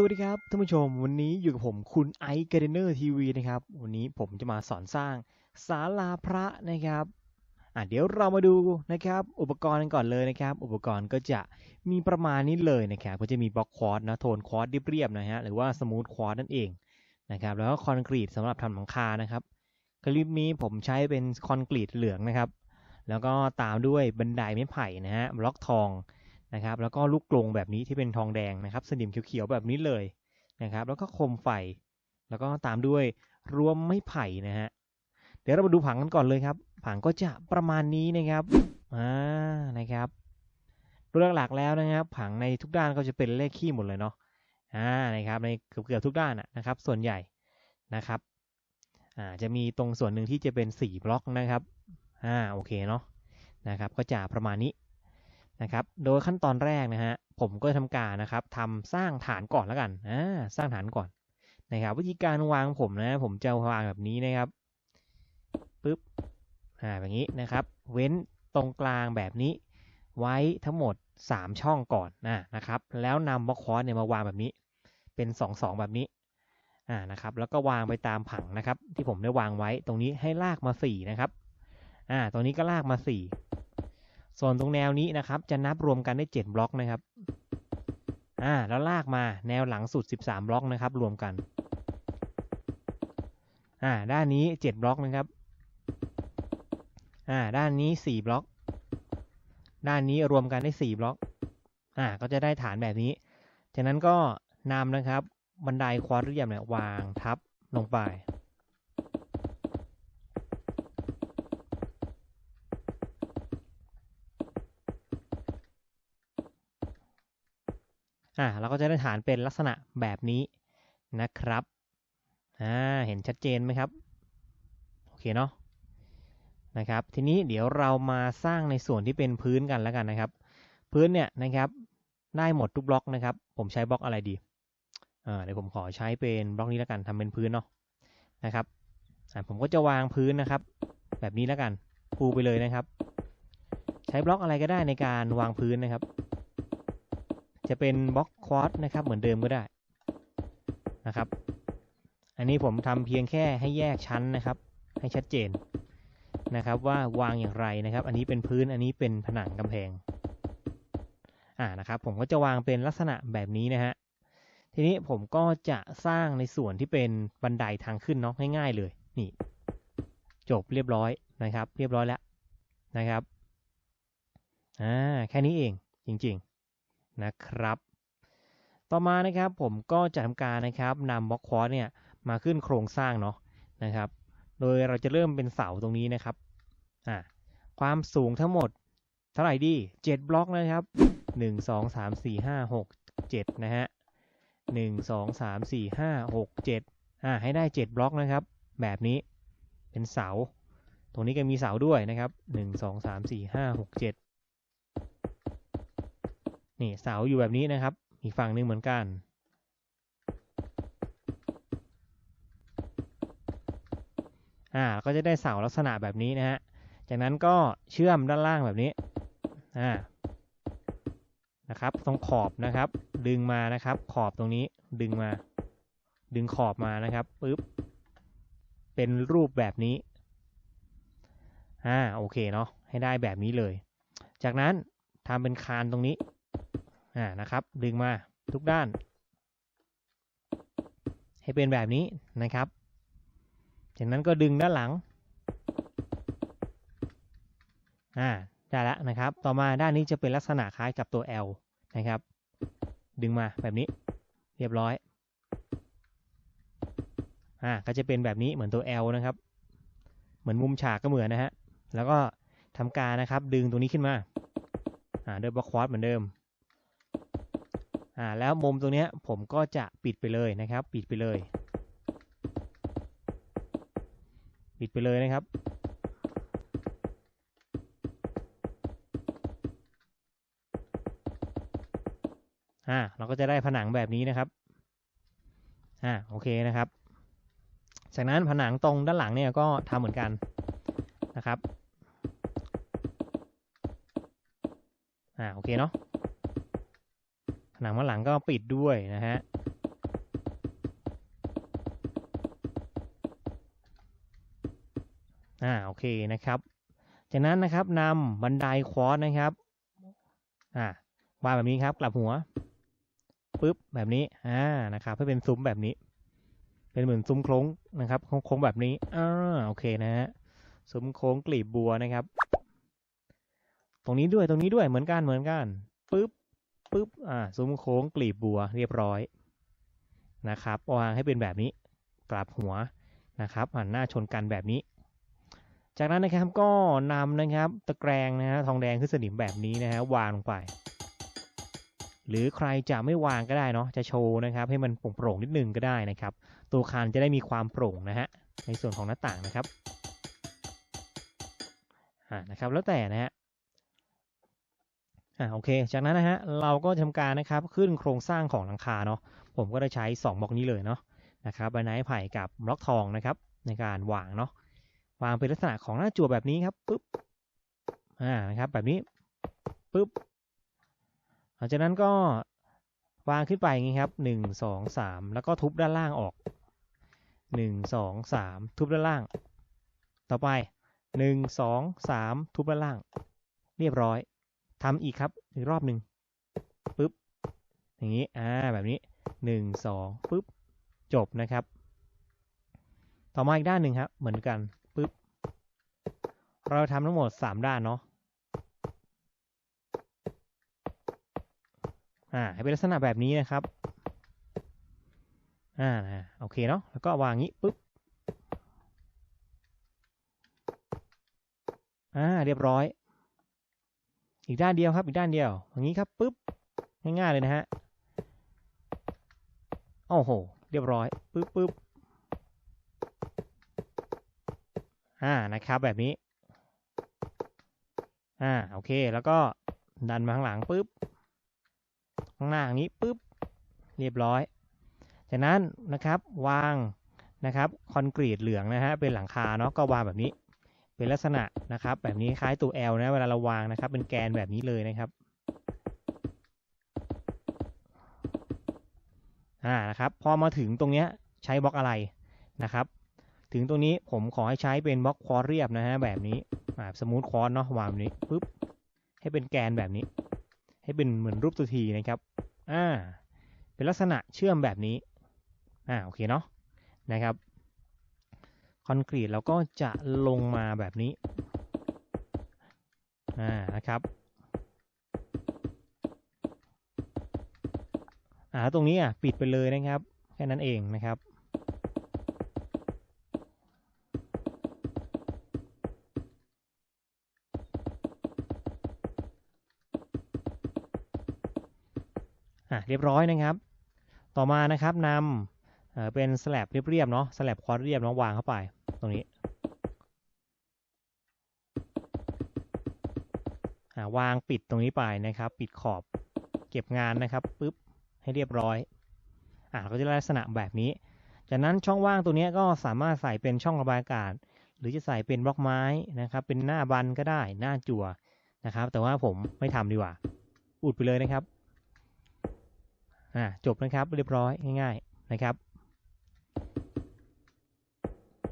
สวัสดีครับท่านผู้ชมวันนี้อยู่กับผมคุณไอซ์เกเรเนอร์ทีวีนะครับ วันนี้ผมจะมาสอนสร้างศาลาพระนะครับอะเดี๋ยวเรามาดูนะครับ อุปกรณ์กันก่อนเลยนะครับ อุปกรณ์ก็จะมีประมาณนี้เลยนะครับ ก็จะมีบล็อกควอตนะโทนควอตเรียบๆนะฮะหรือว่าสมูทควอตนั่นเองนะครับ แล้วก็คอนกรีตสำหรับทำหลังคานะครับคลิปนี้ผมใช้เป็นคอนกรีตเหลืองนะครับ แล้วก็ตามด้วยบันไดไม้ไผ่นะฮะบล็อกทอง นะครับ แล้วก็ลูกกลงแบบนี้ที่เป็นทองแดงนะครับ สนิมเขียวๆแบบนี้เลยนะครับ แล้วก็โคมไฟ แล้วก็ตามด้วยรวมไม้ไผ่นะฮะ เดี๋ยวเรามาดูผังกันก่อนเลยครับ ผังก็จะประมาณนี้นะครับ อ่า นะครับโดยหลักๆแล้วนะครับ ผังในทุกด้านก็จะเป็นเลขขี้หมดเลยเนาะ อ่า นะครับ ในเกือบๆทุกด้านนะครับ ส่วนใหญ่นะครับ อ่า จะมีตรงส่วนหนึ่งที่จะเป็น 4 บล็อกนะครับ อ่า โอเคเนาะ นะครับ ก็จะประมาณนี้ นะครับ โดยขั้นตอนแรกนะฮะผมก็ทำการนะครับทำสร้างฐานก่อนแล้วกันอ่าสร้างฐานก่อนนะครับ วิธีการวางผมนะ ผมจะวางแบบนี้นะครับปึ๊บอ่าแบบนี้นะครับ เว้นตรงกลางแบบนี้ ไว้ทั้งหมด 3 ช่องก่อนนะนะครับ แล้วนำบล็อกคอร์สเนี่ยมาวางแบบนี้ เป็น2 2แบบนี้อ่านะครับ แล้วก็วางไปตามผังนะครับ ที่ผมได้วางไว้ตรงนี้ให้ลากมา4นะครับอ่าตรงนี้ก็ลากมา4 ส่วนตรงแนวนี้นะครับ จะนับรวมกันได้ 7 บล็อกนะครับ อ่า แล้วลากมาแนวหลังสุด 13 บล็อกนะครับ รวมกัน อ่า ด้านนี้ 7 บล็อกนะครับ อ่า ด้านนี้ 4 บล็อก ด้านนี้รวมกันได้ 4 บล็อก อ่า ก็จะได้ฐานแบบนี้ จากนั้นก็นำนะครับ บันไดควอดเรียมเนี่ยวางทับลงไป อ่าเราก็จะได้ฐานเป็นลักษณะแบบนี้นะครับอ่าเห็นชัดเจนไหมครับ โอเคเนาะนะครับ ทีนี้เดี๋ยวเรามาสร้างในส่วนที่เป็นพื้นกันแล้วกันนะครับ พื้นเนี่ยนะครับได้หมดทุกบล็อกนะครับ ผมใช้บล็อกอะไรดีอ่าเดี๋ยวผมขอใช้เป็นบล็อกนี้แล้วกันทำเป็นพื้นเนาะนะครับอ่าผมก็จะวางพื้นนะครับ แบบนี้แล้วกัน ปูไปเลยนะครับ ใช้บล็อกอะไรก็ได้ในการวางพื้นนะครับ จะเป็นบล็อกควอตนะครับ เหมือนเดิมก็ได้นะครับ อันนี้ผมทำเพียงแค่ให้แยกชั้นนะครับ ให้ชัดเจนนะครับ ว่าวางอย่างไรนะครับ อันนี้เป็นพื้นอันนี้เป็นผนังกำแพงอ่านะครับ ผมก็จะวางเป็นลักษณะแบบนี้นะฮะทีนี้ผมก็จะสร้างในส่วนที่เป็นบันไดทางขึ้นเนาะง่ายๆเลยนี่จบเรียบร้อยนะครับ เรียบร้อยแล้วนะครับอ่าแค่นี้เองจริงๆ นะครับ ต่อมานะครับผมก็จะทำการนะครับนำบล็อกควอตเนี่ยมาขึ้นโครงสร้างเนาะนะครับ โดยเราจะเริ่มเป็นเสาตรงนี้นะครับอ่าความสูงทั้งหมดเท่าไหร่ดี 7 บล็อกนะครับ 1 2 3 4 5 6 7 นะฮะ 1 2 3 4 5 6 7 อ่าให้ได้ 7 บล็อกนะครับ แบบนี้เป็นเสา ตรงนี้ก็มีเสาด้วยนะครับ 1 2 3 4 5 6 7 นี่เสาอยู่แบบนี้นะครับ อีกฝั่งหนึ่งเหมือนกัน อ่าก็จะได้เสาลักษณะแบบนี้นะฮะ จากนั้นก็เชื่อมด้านล่างแบบนี้ อ่า นะครับ ตรงขอบนะครับ ดึงมานะครับ ขอบตรงนี้ดึงมา ดึงขอบมานะครับปึ๊บ เป็นรูปแบบนี้ อ่า โอเคเนาะ ให้ได้แบบนี้เลย จากนั้นทำเป็นคานตรงนี้ อ่านะครับ ดึงมาทุกด้าน ให้เป็นแบบนี้นะครับ จากนั้นก็ดึงด้านหลังอ่าได้แล้วนะครับ ต่อมาด้านนี้จะเป็นลักษณะคล้ายกับตัว L นะครับ ดึงมาแบบนี้เรียบร้อยอ่าก็จะเป็นแบบนี้เหมือนตัว L นะครับ เหมือนมุมฉากก็เหมือนนะฮะ แล้วก็ทำการนะครับ ดึงตรงนี้ขึ้นมาอ่าด้วยบล็อกควอตเหมือนเดิม อ่าแล้วมุมตรงเนี้ยผมก็จะปิดไปเลยนะครับ ปิดไปเลย ปิดไปเลยนะครับอ่าเราก็จะได้ผนังแบบนี้นะครับอ่าโอเคนะครับ จากนั้นผนังตรงด้านหลังเนี่ยก็ทำเหมือนกันนะครับอ่าโอเคเนาะ นังมาหลังก็ปิดด้วยนะฮะอ่าโอเคนะครับ จากนั้นนะครับนำบันไดควอสนะครับอ่าวางแบบนี้ครับ กลับหัวปึ๊บแบบนี้อ่านะครับเพื่อเป็นซุ้มแบบนี้ เป็นเหมือนซุ้มโค้งนะครับโค้งแบบนี้อ่าโอเคนะฮะซุ้มโค้งกลีบบัวนะครับ ตรงนี้ด้วยตรงนี้ด้วยเหมือนกันเหมือนกันปึ๊บ ปึ๊บอ่าซุ้มโค้งกลีบบัวเรียบร้อยนะครับวางให้เป็นแบบนี้กลับหัวนะครับหันหน้าชนกันแบบนี้ จากนั้นนะครับก็นำนะครับตะแกรงนะฮะทองแดงขึ้นสนิมแบบนี้นะฮะวางลงไป หรือใครจะไม่วางก็ได้เนาะจะโชว์นะครับ ให้มันโปร่งๆนิดนึงก็ได้นะครับ ตัวคานจะได้มีความโปร่งนะฮะในส่วนของหน้าต่างนะครับอ่านะครับแล้วแต่นะฮะ อ่าโอเค จากนั้นนะฮะเราก็ทำการนะครับขึ้นโครงสร้างของหลังคาเนาะผมก็ได้ใช้ 2บล็อกนี้เลยเนาะนะครับใบไม้ไผ่กับบล็อกทองนะครับ ในการวางเนาะวางเป็นลักษณะของหน้าจั่วแบบนี้ครับปุ๊บอ่านะครับแบบนี้ปุ๊บหลังจากนั้นก็วางขึ้นไปอย่างนี้ครับหนึ่งสองสามแล้วก็ทุบด้านล่างออกหนึ่งสองสามทุบด้านล่าง ต่อไปหนึ่งสองสามทุบด้านล่าง เรียบร้อย ทำอีกครับอีกรอบหนึ่งปุ๊บอย่างนี้อ่าแบบนี้หนึ่งสองปุ๊บจบนะครับ ต่อมาอีกด้านหนึ่งครับเหมือนกันปุ๊บเราทำทั้งหมดสามด้านเนาะอ่าให้เป็นลักษณะแบบนี้นะครับอ่าโอเคเนาะแล้วก็วางงี้ปุ๊บอ่าเรียบร้อย อีกด้านเดียวครับ อีกด้านเดียว อย่างนี้ครับปุ๊บง่ายๆเลยนะฮะโอ้โห เรียบร้อยปุ๊บปุ๊บอ่านะครับแบบนี้ อ่าโอเคแล้วก็ดันมาข้างหลังปุ๊บข้างหน้าอย่างนี้ปุ๊บเรียบร้อย จากนั้นนะครับวางนะครับคอนกรีตเหลืองนะฮะเป็นหลังคาเนาะก็วางแบบนี้ เป็นลักษณะนะครับ แบบนี้คล้ายตัว L นะเวลาเราวางนะครับ เป็นแกนแบบนี้เลยนะครับอ่านะครับ พอมาถึงตรงเนี้ยใช้บล็อกอะไรนะครับ ถึงตรงนี้ผมขอให้ใช้เป็นบล็อกควอเรียบนะฮะแบบนี้แบบสมูทควอเนาะวางแบบนี้ปุ๊บให้เป็นแกนแบบนี้ ให้เป็นเหมือนรูปตัวทีนะครับอ่าเป็นลักษณะเชื่อมแบบนี้อ่าโอเคเนาะนะครับ คอนกรีตเราก็จะลงมาแบบนี้อ่านะครับอ่าตรงนี้อะปิดไปเลยนะครับแค่นั้นเองนะครับอะเรียบร้อยนะครับ ต่อมานะครับนำเอ่อเป็นสลับเรียบๆเนาะสลับควอดเรียบเนาะวางเข้าไป ตรงนี้าวางปิดตรงนี้ไปนะครับ ปิดขอบเก็บงานนะครับปุ๊บให้เรียบร้อยอ่าก็จะได้ลักษณะแบบนี้ จากนั้นช่องว่างตัวนี้ก็สามารถใส่เป็นช่องระบายอากาศ หรือจะใส่เป็นบล็อกไม้นะครับ เป็นหน้าบันก็ได้หน้าจั่วนะครับ แต่ว่าผมไม่ทำดีกว่า อุดไปเลยนะครับอ่าจบนะครับเรียบร้อยง่าย ๆนะครับ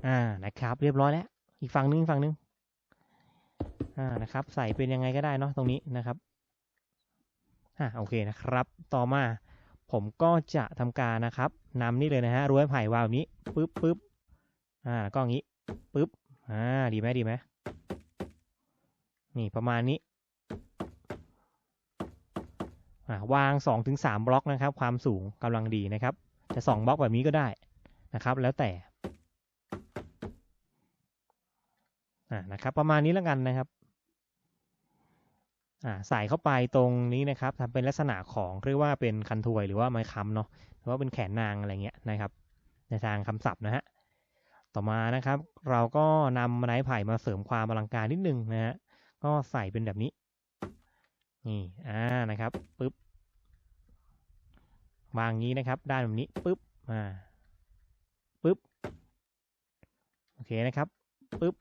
อ่านะครับ เรียบร้อยแล้ว อีกฝั่งนึงฝั่งนึงอ่านะครับ ใส่เป็นยังไงก็ได้เนาะตรงนี้นะครับอ่าโอเคนะครับ ต่อมาผมก็จะทำการนะครับนำนี่เลยนะฮะรั้วไผ่วางแบบนี้ปึ๊บปึ๊บอ่าก็อย่างนี้ปึ๊บอ่าดีไหมดีไหมนี่ประมาณนี้วาง 2-3 บล็อกนะครับ ความสูงกำลังดีนะครับ จะ 2 บล็อกแบบนี้ก็ได้นะครับ แล้วแต่ อ่านะครับ ประมาณนี้แล้วกันนะครับอ่าใส่เข้าไปตรงนี้นะครับทำเป็นลักษณะของเรียกว่าเป็นคันถวยหรือว่าไม้ค้ำเนาะหรือว่าเป็นแขนนางอะไรเงี้ยนะครับ ในทางคำศัพท์นะฮะต่อมานะครับ เราก็นำไม้ไผ่มาเสริมความอลังการนิดนึงนะฮะก็ใส่เป็นแบบนี้นี่อ่านะครับปึ๊บวางงี้นะครับ ด้านแบบนี้ปึ๊บอ่าปึ๊บโอเคนะครับปึ๊บ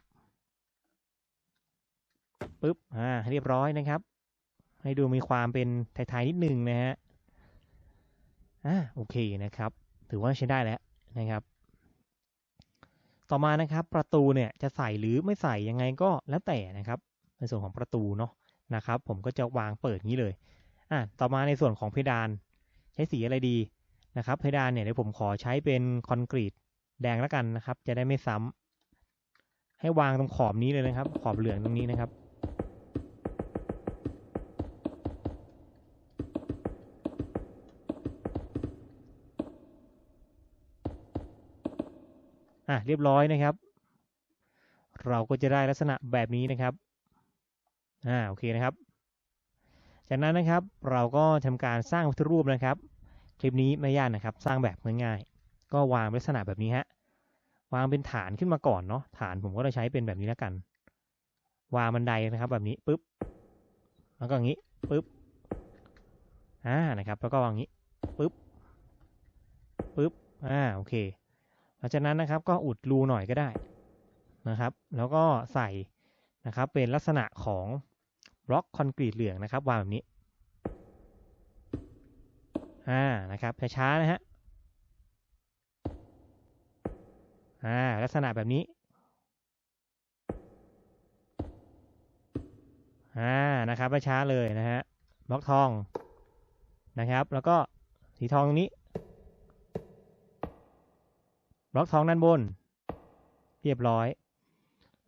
ปึ๊บอ่าเรียบร้อยนะครับ ให้ดูมีความเป็นไทยๆนิดนึงนะฮะอ่าโอเคนะครับ ถือว่าใช้ได้แล้วนะครับ ต่อมานะครับ ประตูเนี่ยจะใส่หรือไม่ใส่ยังไงก็แล้วแต่นะครับ ในส่วนของประตูเนาะนะครับ ผมก็จะวางเปิดงี้เลยอะต่อมาในส่วนของเพดาน ใช้สีอะไรดีนะครับเพดานเนี่ยเดี๋ยวผมขอใช้เป็นคอนกรีตแดงแล้วกันนะครับ จะได้ไม่ซ้ำให้วางตรงขอบนี้เลยนะครับ ขอบเหลืองตรงนี้นะครับ อะเรียบร้อยนะครับ เราก็จะได้ลักษณะแบบนี้นะครับอ่าโอเคนะครับ จากนั้นนะครับเราก็ทำการสร้างวัตถุรูปนะครับ คลิปนี้ไม่ยากนะครับ สร้างแบบง่ายๆก็วางลักษณะแบบนี้ฮะวางเป็นฐานขึ้นมาก่อนเนาะฐานผมก็จะใช้เป็นแบบนี้แล้วกัน วางบันไดนะครับ แบบนี้ปุ๊บแล้วก็อย่างนี้ปุ๊บอ่านะครับ แล้วก็วางอย่างนี้ปุ๊บปุ๊บอ่าโอเค ลังจากนั้นนะครับก็อุดรูหน่อยก็ได้นะครับ แล้วก็ใส่นะครับเป็นลักษณะของบล็อกคอนกรีตเหลืองนะครับวางแบบนี้อ่านะครับช้าๆนะฮะอ่าลักษณะแบบนี้อ่านะครับช้าเลยนะฮะบล็อกทองนะครับ แล้วก็สีทองตรงนี้ บล็อกทองด้านบน เรียบร้อย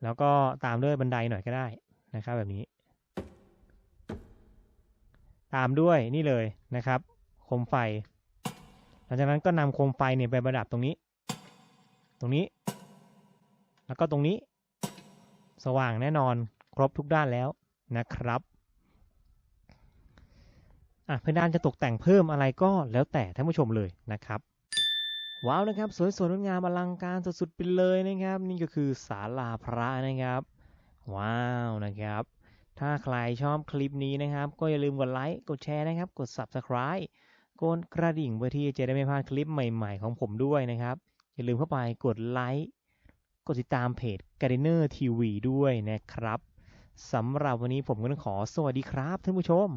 แล้วก็ตามด้วยบันไดหน่อยก็ได้นะครับแบบนี้ ตามด้วยนี่เลยนะครับโคมไฟ หลังจากนั้นก็นำโคมไฟเนี่ยไปประดับตรงนี้ ตรงนี้ แล้วก็ตรงนี้ สว่างแน่นอนครบทุกด้านแล้วนะครับอะเพดานจะตกแต่งเพิ่มอะไรก็แล้วแต่ท่านผู้ชมเลยนะครับ ว้าวนะครับ สวยสดงดงามอลังการสุดๆไปเลยนะครับ นี่ก็คือศาลาพระนะครับ ว้าวนะครับ ถ้าใครชอบคลิปนี้นะครับ ก็อย่าลืมกดไลค์กดแชร์นะครับ กด Subscribe กดกระดิ่งเพื่อที่จะได้ไม่พลาดคลิปใหม่ๆของผมด้วยนะครับ อย่าลืมเข้าไปกดไลค์กดติดตามเพจ Gardener TV ด้วยนะครับสำหรับวันนี้ผมก็ต้องขอสวัสดีครับท่านผู้ชม